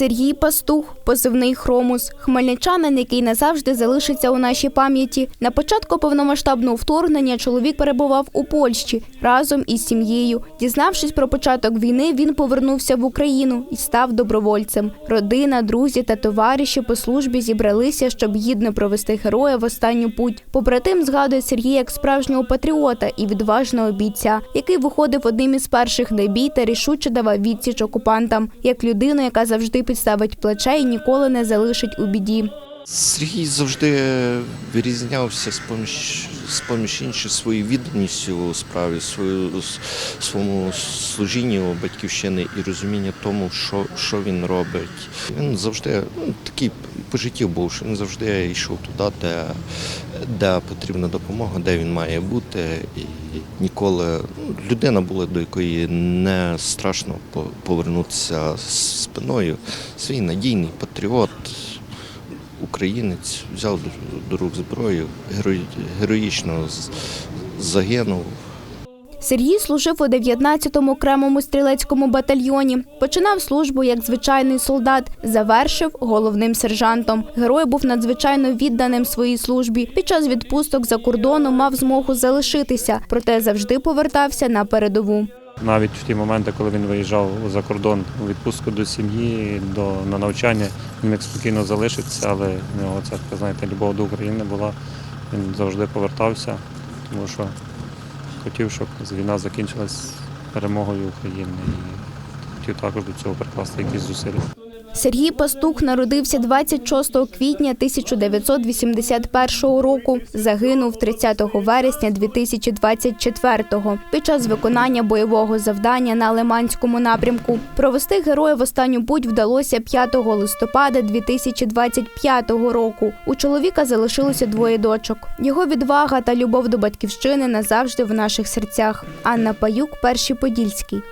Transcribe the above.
Сергій Пастух, позивний Хромус, хмельничанин, який назавжди залишиться у нашій пам'яті. На початку повномасштабного вторгнення чоловік перебував у Польщі разом із сім'єю. Дізнавшись про початок війни, він повернувся в Україну і став добровольцем. Родина, друзі та товариші по службі зібралися, щоб гідно провести героя в останню путь. Побратим згадує Сергія як справжнього патріота і відважного бійця, який виходив одним із перших на бій та рішуче давав відсіч окупантам, як людину, яка завжди підставить плече і ніколи не залишить у біді. Сергій завжди вирізнявся з поміж, з поміж інших своєю відданістю у справі, свою, своєму служінню батьківщини і розуміння тому, що, що він робить. Він завжди ну, такий по житті був, що він завжди йшов туди, де, де потрібна допомога, де він має бути. І ніколи ну, людина була, до якої не страшно по- повернутися спиною. Свій надійний патріот українець взяв до- рук зброю, героїчно загинув. Сергій служив у 19-му окремому стрілецькому батальйоні. Починав службу як звичайний солдат, завершив головним сержантом. Герой був надзвичайно відданим своїй службі. Під час відпусток за кордоном мав змогу залишитися, проте завжди повертався на передову. Навіть в ті моменти, коли він виїжджав за кордон у відпустку до сім'ї, до на навчання, він міг спокійно залишитися, але в нього така, знаєте, любов до України була. Він завжди повертався, тому що хотів, щоб війна закінчилась перемогою України і хотів також до цього прикласти якісь зусилля. Сергій Пастух народився 26 квітня 1981 року. Загинув 30 вересня 2024-го під час виконання бойового завдання на Лиманському напрямку. Провести героя в останню путь вдалося 5 листопада 2025 року. У чоловіка залишилося двоє дочок. Його відвага та любов до батьківщини назавжди в наших серцях. Анна Паюк, перший подільський.